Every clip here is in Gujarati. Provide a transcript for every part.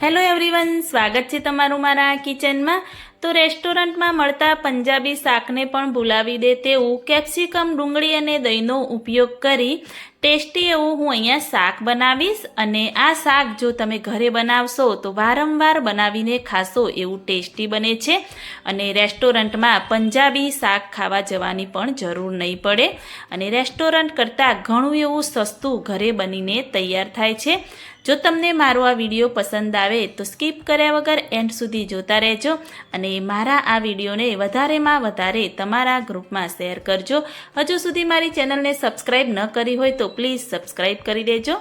હેલો એવરીવન, સ્વાગત છે તમારું મારા કિચનમાં. તો રેસ્ટોરન્ટમાં મળતા પંજાબી શાકને પણ ભૂલાવી દે તેવું કેપ્સિકમ, ડુંગળી અને દહીંનો ઉપયોગ કરી ટેસ્ટી એવું હું અહીંયા શાક બનાવીશ. અને આ શાક જો તમે ઘરે બનાવશો તો વારંવાર બનાવીને ખાશો એવું ટેસ્ટી બને છે. અને રેસ્ટોરન્ટમાં પંજાબી શાક ખાવા જવાની પણ જરૂર નહીં પડે. અને રેસ્ટોરન્ટ કરતાં ઘણું એવું સસ્તું ઘરે બનીને તૈયાર થાય છે. જો તમને મારો આ વીડિયો પસંદ આવે તો સ્કીપ કર્યા વગર એન્ડ સુધી જોતા રહેજો અને મારા આ વિડીયોને વધારેમાં વધારે તમારા ગ્રુપમાં શેર કરજો. હજુ સુધી મારી ચેનલને સબસ્ક્રાઈબ ન કરી હોય તો પ્લીઝ સબસ્ક્રાઈબ કરી દેજો.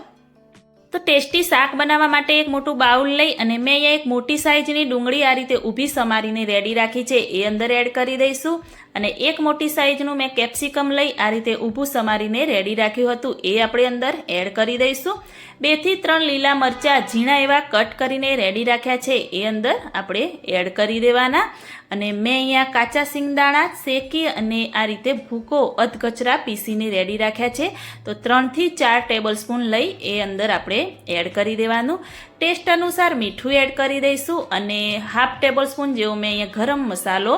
તો ટેસ્ટી શાક બનાવવા માટે એક મોટું બાઉલ લઈ અને મેં અહીંયા એક મોટી સાઇઝની ડુંગળી આ રીતે ઊભી સમારીને રેડી રાખી છે. એ અંદર એડ કરી દઈશું અને એક મોટી સાઇઝનું મેં કેપ્સિકમ લઈ આ રીતે ઊભું સમારીને રેડી રાખ્યું હતું. એ આપણે અંદર એડ કરી દઈશું. બેથી ત્રણ લીલા મરચાં ઝીણા એવા કટ કરીને રેડી રાખ્યા છે. એ અંદર આપણે એડ કરી દેવાના. અને મેં અહીંયા કાચા સિંગદાણા શેકી અને આ રીતે ભૂકો અધકચરા પીસીને રેડી રાખ્યા છે. તો ત્રણથી ચાર ટેબલ સ્પૂન લઈ એ અંદર આપણે એડ કરી દેવાનું. ટેસ્ટ અનુસાર મીઠું એડ કરી દઈશું અને હાફ ટેબલ સ્પૂન જેવો મેં અહીંયા ગરમ મસાલો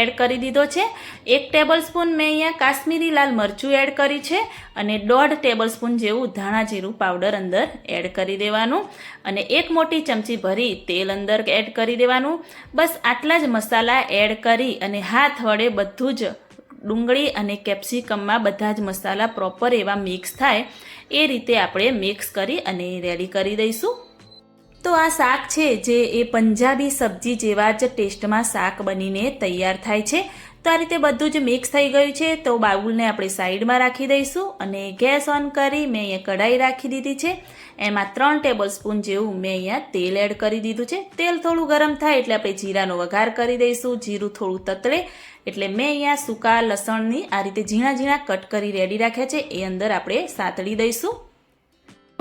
એડ કરી દીધો છે. એક ટેબલ સ્પૂન મેં અહીંયા કાશ્મીરી લાલ મરચું એડ કરી છે અને દોઢ ટેબલ સ્પૂન જેવું ધાણા જીરું પાવડર અંદર એડ કરી દેવાનું. અને એક મોટી ચમચી ભરી તેલ અંદર એડ કરી દેવાનું. બસ આટલા જ મસાલા એડ કરી અને હાથ વડે બધું જ ડુંગળી અને કેપ્સિકમમાં બધા જ મસાલા પ્રોપર એવા મિક્સ થાય, એ રીતે આપણે મિક્સ કરી અને રેડી કરી દઈશું. તો આ શાક છે, જે એ પંજાબી સબ્જી જેવા જ ટેસ્ટમાં શાક બનીને તૈયાર થાય છે. તો આ રીતે બધું જ મિક્સ થઈ ગયું છે. તો બાઉલને આપણે સાઈડમાં રાખી દઈશું અને ગેસ ઓન કરી મેં અહીંયા કઢાઈ રાખી દીધી છે. એમાં ત્રણ ટેબલ સ્પૂન જેવું મેં અહીંયા તેલ એડ કરી દીધું છે. તેલ થોડું ગરમ થાય એટલે આપણે જીરાનો વઘાર કરી દઈશું. જીરું થોડું તતળે એટલે મેં અહીંયા સૂકા લસણની આ રીતે ઝીણા ઝીણા કટ કરી રેડી રાખ્યા છે. એ અંદર આપણે સાતળી દઈશું.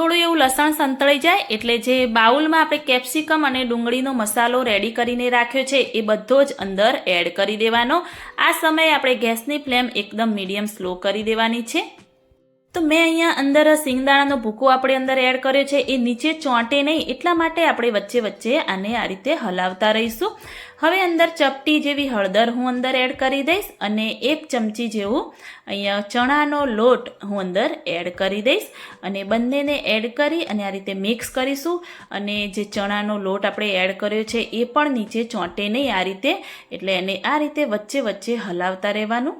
થોડું એવું લસણ સંતળાઈ જાય એટલે જે બાઉલમાં આપણે કેપ્સિકમ અને ડુંગળીનો મસાલો રેડી કરીને રાખ્યો છે, એ બધો જ અંદર એડ કરી દેવાનો. આ સમયે આપણે ગેસની ફ્લેમ એકદમ મીડિયમ સ્લો કરી દેવાની છે. તો મેં અહીંયા અંદર સિંગદાણાનો ભૂકો આપણે અંદર એડ કર્યો છે. એ નીચે ચોંટે નહીં, એટલા માટે આપણે વચ્ચે વચ્ચે આને આ રીતે હલાવતા રહીશું. હવે અંદર ચપટી જેવી હળદર હું અંદર એડ કરી દઈશ અને એક ચમચી જેવું અહીંયા ચણાનો લોટ હું અંદર એડ કરી દઈશ. અને બંનેને એડ કરી અને આ રીતે મિક્સ કરીશું. અને જે ચણાનો લોટ આપણે એડ કર્યો છે, એ પણ નીચે ચોંટે નહીં આ રીતે. એટલે એને આ રીતે વચ્ચે વચ્ચે હલાવતા રહેવાનું.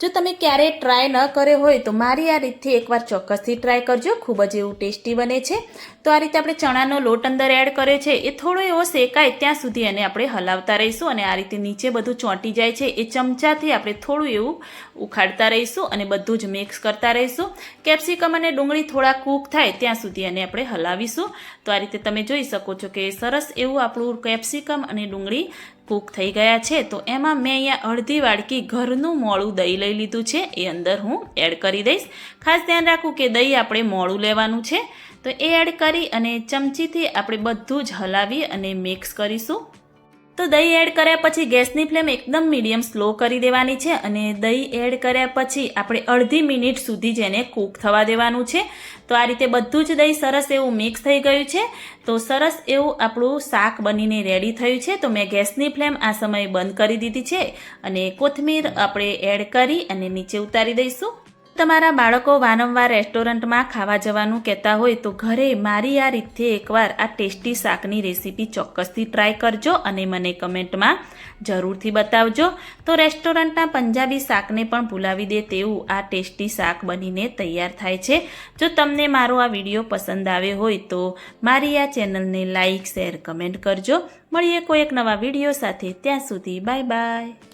જો તમે ક્યારેય ટ્રાય ન કર્યો હોય તો મારી આ રીતથી એકવાર ચોક્કસથી ટ્રાય કરજો. ખૂબ જ એવું ટેસ્ટી બને છે. તો આ રીતે આપણે ચણાનો લોટ અંદર એડ કર્યો છે. એ થોડો એવો શેકાય ત્યાં સુધી એને આપણે હલાવતા રહીશું અને આ રીતે નીચે બધું ચોંટી જાય છે. એ ચમચાથી આપણે થોડું એવું ઉખાડતા રહીશું અને બધું જ મિક્સ કરતા રહીશું. કેપ્સિકમ અને ડુંગળી થોડા કૂક થાય ત્યાં સુધી એને આપણે હલાવીશું. તો આ રીતે તમે જોઈ શકો છો કે સરસ એવું આપણું કેપ્સિકમ અને ડુંગળી કૂક થઈ ગયા છે, તો એમાં મેં અહીંયા અડધી વાડકી ઘરનું મોળું દહીં લઈ લીધું છે, એ અંદર હું એડ કરી દઈશ. ખાસ ધ્યાન રાખવું કે દહીં આપણે મોળું લેવાનું છે. તો એ એડ કરી અને ચમચીથી આપણે બધું જ હલાવી અને મિક્સ કરીશું. તો દહીં એડ કર્યા પછી ગેસની ફ્લેમ એકદમ મીડિયમ સ્લો કરી દેવાની છે અને દહીં એડ કર્યા પછી આપણે અડધી મિનિટ સુધી જ એને કૂક થવા દેવાનું છે. તો આ રીતે બધું જ દહીં સરસ એવું મિક્સ થઈ ગયું છે. તો સરસ એવું આપણું શાક બનીને રેડી થયું છે. તો મેં ગેસની ફ્લેમ આ સમયે બંધ કરી દીધી છે અને કોથમીર આપણે એડ કરી અને નીચે ઉતારી દઈશું. તમારા બાળકો વારંવાર રેસ્ટોરન્ટમાં ખાવા જવાનું કહેતા હોય તો ઘરે મારી આ રીતે એકવાર આ ટેસ્ટી શાકની રેસીપી ચોક્કસથી ટ્રાય કરજો અને મને કમેન્ટમાં જરૂરથી બતાવજો. તો રેસ્ટોરન્ટના પંજાબી શાકને પણ ભૂલાવી દે તેવું આ ટેસ્ટી શાક બનીને તૈયાર થાય છે. જો તમને મારો આ વીડિયો પસંદ આવ્યો હોય તો મારી આ ચેનલને લાઇક શેર, કમેન્ટ કરજો. મળીએ કોઈ એક નવા વીડિયો સાથે. ત્યાં સુધી બાય બાય.